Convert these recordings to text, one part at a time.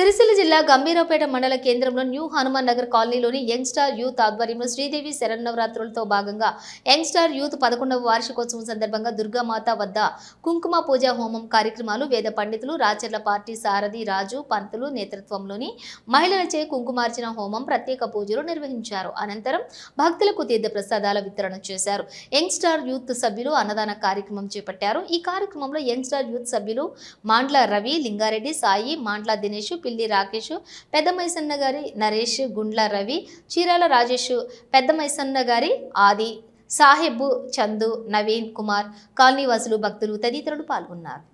సిరిసిల్ల జిల్లా గంభీరావుపేట మండల కేంద్రంలో న్యూ హనుమాన్ నగర్ కాలనీలోని యంగ్ స్టార్ యూత్ ఆధ్వర్యంలో శ్రీదేవి శరన్నవరాత్రులతో భాగంగా యంగ్ స్టార్ యూత్ పదకొండవ వార్షికోత్సవం సందర్భంగా దుర్గామాత వద్ద కుంకుమ పూజ హోమం కార్యక్రమాలు వేద పండితులు రాచర్ల పార్టీ సారథి రాజు పంతులు నేతృత్వంలోని మహిళలచే కుంకుమార్చన హోమం ప్రత్యేక పూజలు నిర్వహించారు. అనంతరం భక్తులకు తీర్థ ప్రసాదాల వితరణ చేశారు. యంగ్ స్టార్ యూత్ సభ్యులు అన్నదాన కార్యక్రమం చేపట్టారు. ఈ కార్యక్రమంలో యంగ్ స్టార్ యూత్ సభ్యులు మాండ్ల రవి లింగారెడ్డి సాయి మాండ్ల దినేష్ పిల్లి రాకేష్ పెద్ద మైసన్న గారి నరేష్ గుండ్ల రవి చీరాల రాజేష్ పెద్ద మైసన్న గారి ఆది సాహెబ్ చందు నవీన్ కుమార్ కాలనీవాసులు భక్తులు తదితరులు పాల్గొన్నారు.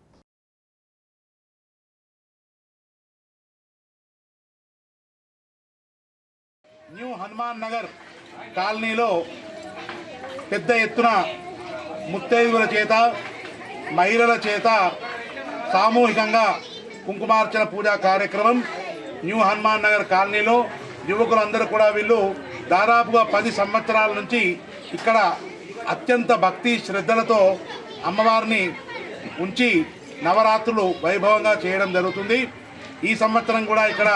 న్యూ హనుమాన్ నగర్ కాలనీలో పెద్ద ఎత్తున ముత్తైదుల చేత మహిళల చేత సామూహికంగా కుంకుమార్చన పూజా కార్యక్రమం న్యూ హనుమాన్ నగర్ కాలనీలో యువకులందరూ కూడా వీళ్ళు దాదాపుగా పది సంవత్సరాల నుంచి ఇక్కడ అత్యంత భక్తి శ్రద్ధలతో అమ్మవారిని ఉంచి నవరాత్రులు వైభవంగా చేయడం జరుగుతుంది. ఈ సంవత్సరం కూడా ఇక్కడ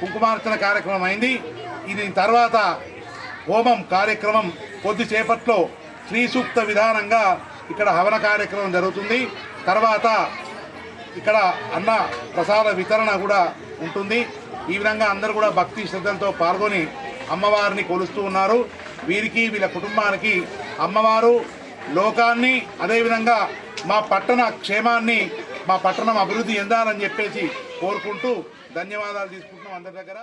కుంకుమార్చన కార్యక్రమం అయింది. ఇది తర్వాత హోమం కార్యక్రమం కొద్దిసేపట్లో శ్రీ సూక్త విధానంగా ఇక్కడ హవన కార్యక్రమం జరుగుతుంది. తర్వాత ఇక్కడ అన్న ప్రసాద వితరణ కూడా ఉంటుంది. ఈ విధంగా అందరూ కూడా భక్తి శ్రద్ధలతో పాల్గొని అమ్మవారిని కొలుస్తూ ఉన్నారు. వీరికి వీళ్ళ కుటుంబానికి అమ్మవారు లోకాన్ని అదేవిధంగా మా పట్టణ క్షేమాన్ని మా పట్టణం అభివృద్ధి చెందాలని చెప్పేసి కోరుకుంటూ ధన్యవాదాలు తీసుకుంటున్నాం అందరి దగ్గర.